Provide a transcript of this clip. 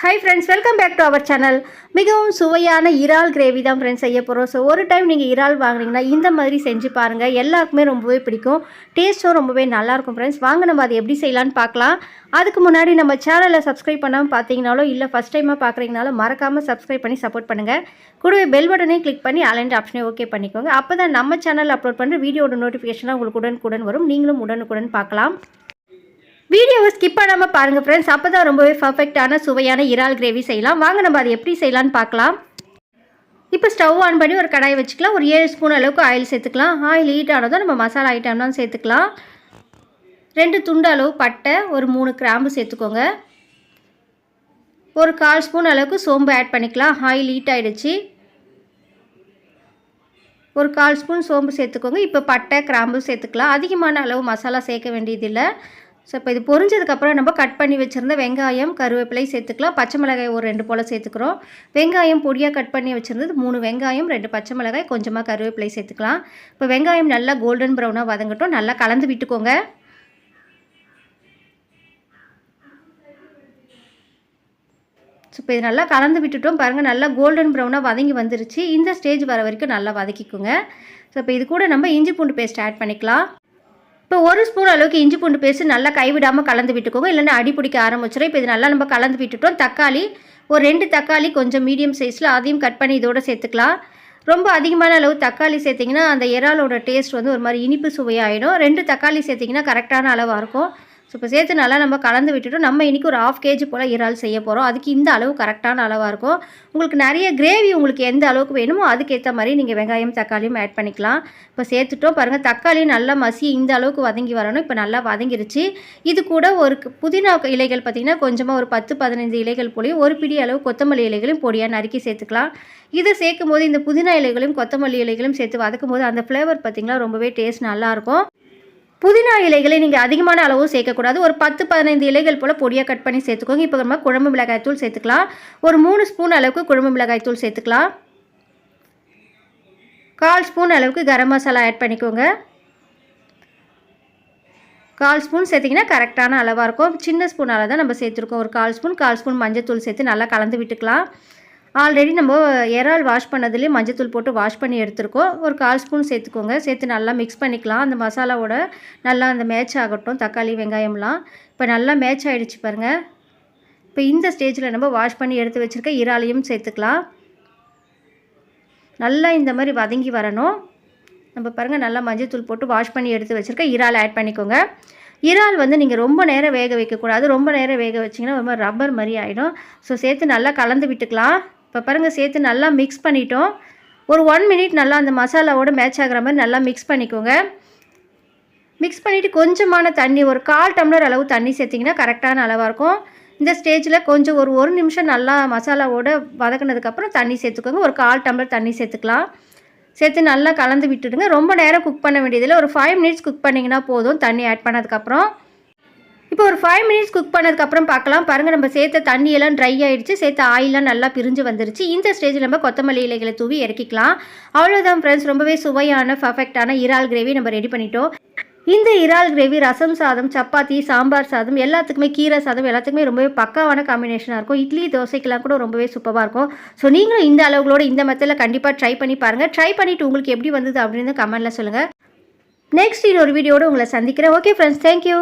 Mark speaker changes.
Speaker 1: Hi friends welcome back to our channel மிகவும் சுவையான இறால் கிரேவி தான் ஃப்ரெண்ட்ஸ் செய்ய போகிறோம் ஸோ ஒரு டைம் நீங்கள் இறால் வாங்குறீங்கன்னா இந்த மாதிரி செஞ்சு பாருங்கள் எல்லாருக்குமே ரொம்பவே பிடிக்கும். டேஸ்ட்டும் ரொம்பவே நல்லாயிருக்கும் ஃப்ரெண்ட்ஸ் வாங்க நம்ம அதை எப்படி செய்யலான்னு பார்க்கலாம். அதுக்கு முன்னாடி நம்ம சேனலை சப்ஸ்கிரைப் பண்ணாமல் பார்த்தீங்கனாலோ இல்லை ஃபஸ்ட் டைமாக பார்க்குறீங்கனாலும் மறக்காமல் சப்ஸ்கிரைப் பண்ணி சப்போர்ட் பண்ணுங்கள் கூடவே பெல் பட்டனையும் கிளிக் பண்ணி அலண்ட் ஆப்ஷனே ஓகே பண்ணிக்கோங்க. அப்போ தான் நம்ம சேனல் அப்லோட் பண்ணுற வீடியோட நோட்டிஃபிகேஷனாக உங்களுக்கு உடனுக்குடன் வரும். நீங்களும் உடனுக்குடன் பார்க்கலாம். வீடியோவை ஸ்கிப் பண்ணாமல் பாருங்கள் ஃப்ரெண்ட்ஸ் அப்போ தான் ரொம்பவே பர்ஃபெக்டான சுவையான இறால் கிரேவி செய்யலாம். வாங்க நம்ம அதை எப்படி செய்யலான்னு பார்க்கலாம். இப்போ ஸ்டவ் ஆன் பண்ணி ஒரு கடாயை வச்சுக்கலாம். ஒரு ஏழு ஸ்பூன் அளவுக்கு ஆயில் சேர்த்துக்கலாம். ஆயில் ஹீட் ஆனதும் நம்ம மசாலா ஐட்டம்லாம் சேர்த்துக்கலாம். ரெண்டு துண்டு அளவு பட்டை ஒரு மூணு கிராம்பு சேர்த்துக்கோங்க. ஒரு கால் ஸ்பூன் அளவுக்கு சோம்பு ஆட் பண்ணிக்கலாம். ஆயில் ஹீட் ஆகிடுச்சு ஒரு கால் ஸ்பூன் சோம்பு சேர்த்துக்கோங்க. இப்போ பட்டை கிராம்பு சேர்த்துக்கலாம். அதிகமான அளவு மசாலா சேர்க்க வேண்டியதில்லை. ஸோ இப்போ இது பொரிஞ்சதுக்கப்புறம் நம்ம கட் பண்ணி வச்சுருந்த வெங்காயம் கருவேப்பிலை சேர்த்துக்கலாம். பச்சை மிளகாய் ஒரு ரெண்டு போல் சேர்த்துக்கிறோம். வெங்காயம் பொடியாக கட் பண்ணி வச்சுருந்தது மூணு வெங்காயம் ரெண்டு பச்சை மிளகாய் கொஞ்சமாக கருவேப்பிலை சேர்த்துக்கலாம். இப்போ வெங்காயம் நல்லா கோல்டன் ப்ரௌனாக வதங்கட்டும். நல்லா கலந்து விட்டுக்கோங்க. ஸோ இப்போ இது நல்லா கலந்து விட்டுட்டோம். பாருங்கள் நல்லா கோல்டன் ப்ரௌனாக வதங்கி வந்துருச்சு. இந்த ஸ்டேஜ் வர வரைக்கும் நல்லா வதக்கிக்கோங்க. ஸோ இப்போ இது கூட நம்ம இஞ்சி பூண்டு பேஸ்ட் ஆட் பண்ணிக்கலாம். இப்போ ஒரு ஸ்பூன் அளவுக்கு இஞ்சி பூண்டு பேஸ்ட் நல்லா கைவிடாமல் கலந்து விட்டுக்கோங்க. இல்லைன்னா அடி பிடிக்க ஆரம்பிச்சிடும் இப்போ இது நல்லா நம்ம கலந்து விட்டுட்டோம். தக்காளி ஒரு ரெண்டு தக்காளி கொஞ்சம் மீடியம் சைஸில் அதையும் கட் பண்ணி இதோட சேர்த்துக்கலாம். ரொம்ப அதிகமான அளவு தக்காளி சேர்த்திங்கன்னா அந்த இறாலோட டேஸ்ட் வந்து ஒரு மாதிரி இனிப்பு சுவையாகிடும் ரெண்டு தக்காளி சேர்த்திங்கன்னா கரெக்டான அளவாக இருக்கும். ஸோ இப்போ சேர்த்து நல்லா நம்ம கலந்து விட்டுட்டு நம்ம இன்றைக்கி ஒரு ஆஃப் கேஜி போல் இறால் செய்ய போகிறோம் அதுக்கு இந்த அளவு கரெக்டான அளவாக இருக்கும். உங்களுக்கு நிறைய கிரேவி உங்களுக்கு எந்த அளவுக்கு வேணுமோ அதுக்கேற்ற மாதிரி நீங்கள் வெங்காயம் தக்காளியும் ஆட் பண்ணிக்கலாம். இப்போ சேர்த்துட்டோம். பாருங்கள் தக்காளி நல்லா மசி இந்த அளவுக்கு வதங்கி வரணும். இப்போ நல்லா வதங்கிருச்சு. இது கூட ஒரு புதினா இலைகள் பார்த்திங்கன்னா கொஞ்சமாக ஒரு பத்து பதினைந்து இலைகள் போலையும் ஒரு பிடி அளவு கொத்தமல்லி இலைகளையும் பொடியாக நறுக்கி சேர்த்துக்கலாம். இதை சேர்க்கும் போது இந்த புதினா இலைகளையும் கொத்தமல்லி இலைகளையும் சேர்த்து வதக்கும் போது அந்த ஃப்ளேவர் பார்த்திங்கன்னா ரொம்பவே டேஸ்ட் நல்லாயிருக்கும் புதினா இலைகளை நீங்கள் அதிகமான அளவு சேர்க்கக்கூடாது. ஒரு பத்து பதினைந்து இலைகள் போல் பொடியாக கட் பண்ணி சேர்த்துக்கோங்க. இப்போ நம்ம குழம்பு மிளகாய் தூள் சேர்த்துக்கலாம். ஒரு மூணு ஸ்பூன் அளவுக்கு குழம்பு மிளகாய் தூள் சேர்த்துக்கலாம். கால் ஸ்பூன் அளவுக்கு கரம் மசாலா ஆட் பண்ணிக்கோங்க. கால் ஸ்பூன் சேர்த்திங்கன்னா கரெக்டான அளவாக இருக்கும். சின்ன ஸ்பூனால் தான் நம்ம சேர்த்துருக்கோம். ஒரு கால் ஸ்பூன் கால் ஸ்பூன் மஞ்சள் தூள் சேர்த்து நல்லா கலந்து விட்டுக்கலாம். ஆல்ரெடி நம்ம இறால் வாஷ் பண்ணதுலேயே மஞ்சத்தூள் போட்டு வாஷ் பண்ணி எடுத்துருக்கோம். ஒரு கால் ஸ்பூன் சேர்த்துக்கோங்க. சேர்த்து நல்லா மிக்ஸ் பண்ணிக்கலாம். அந்த மசாலாவோட நல்லா அந்த மேட்ச் ஆகட்டும். தக்காளி வெங்காயம்லாம். இப்போ நல்லா மேட்ச் ஆகிடுச்சு பாருங்கள் இப்போ இந்த ஸ்டேஜில் நம்ம வாஷ் பண்ணி எடுத்து வச்சுருக்க இறாலையும் சேர்த்துக்கலாம். நல்லா இந்த மாதிரி வதங்கி வரணும். நம்ம பாருங்கள் நல்லா மஞ்சத்தூள் போட்டு வாஷ் பண்ணி எடுத்து வச்சுருக்க இறால் ஆட் பண்ணிக்கோங்க. இறால் வந்து நீங்கள் ரொம்ப நேரம் வேக வைக்கக்கூடாது. ரொம்ப நேரம் வேக வச்சிங்கன்னா ரொம்ப ரப்பர் மாதிரி ஆகிடும் ஸோ சேர்த்து நல்லா கலந்து விட்டுக்கலாம். இப்போ பாருங்கள் சேர்த்து நல்லா மிக்ஸ் பண்ணிட்டோம். ஒரு ஒன் மினிட் நல்லா அந்த மசாலாவோட மேட்ச் ஆகிற மாதிரி நல்லா மிக்ஸ் பண்ணிக்கோங்க. மிக்ஸ் பண்ணிவிட்டு கொஞ்சமான தண்ணி ஒரு கால் டம்ளர் அளவு தண்ணி சேர்த்திங்கன்னா கரெக்டான அளவாக இருக்கும். இந்த ஸ்டேஜில் கொஞ்சம் ஒரு ஒரு நிமிஷம் நல்லா மசாலாவோட வதக்கினதுக்கப்புறம் தண்ணி சேர்த்துக்கோங்க. ஒரு கால் டம்ளர் தண்ணி சேர்த்துக்கலாம். சேர்த்து நல்லா கலந்து விட்டுடுங்க. ரொம்ப நேரம் குக் பண்ண வேண்டியதில்லை. ஒரு ஃபைவ் மினிட்ஸ் குக் பண்ணிங்கன்னா போதும் தண்ணி ஆட் பண்ணதுக்கப்புறம் இப்போ ஒரு ஃபைவ் மினிட்ஸ் குக் பண்ணதுக்கப்புறம் பார்க்கலாம். பாருங்கள் நம்ம சேர்த்த தண்ணியெல்லாம் ட்ரை ஆகிடுச்சு சேர்த்த ஆயிலாம் நல்லா பிரிஞ்சு வந்துருச்சு. இந்த ஸ்டேஜில் நம்ம கொத்தமல்லி இலைகளை தூவி இறக்கிக்கலாம். அவ்வளோதான் ஃப்ரெண்ட்ஸ் ரொம்பவே சுவையான பர்ஃபெக்டான இறால் கிரேவி நம்ம ரெடி பண்ணிட்டோம். இந்த இறால் கிரேவி ரசம் சாதம் சப்பாத்தி சாம்பார் சாதம் எல்லாத்துக்குமே கீரை சாதம் எல்லாத்துக்குமே ரொம்பவே பக்காவான காம்பினேஷனாக இருக்கும். இட்லி தோசைக்கெல்லாம் கூட ரொம்பவே சூப்பராக இருக்கும். ஸோ நீங்களும் இந்த அளவுகளோட இந்த மெத்தடில் கண்டிப்பாக ட்ரை பண்ணி பாருங்கள் ட்ரை பண்ணிவிட்டு உங்களுக்கு எப்படி வந்தது அப்படின்னு கமெண்ட்டில் சொல்லுங்கள் நெக்ஸ்ட் இன்னொரு ஒரு வீடியோடு உங்களை சந்திக்கிறேன். Okay friends thank you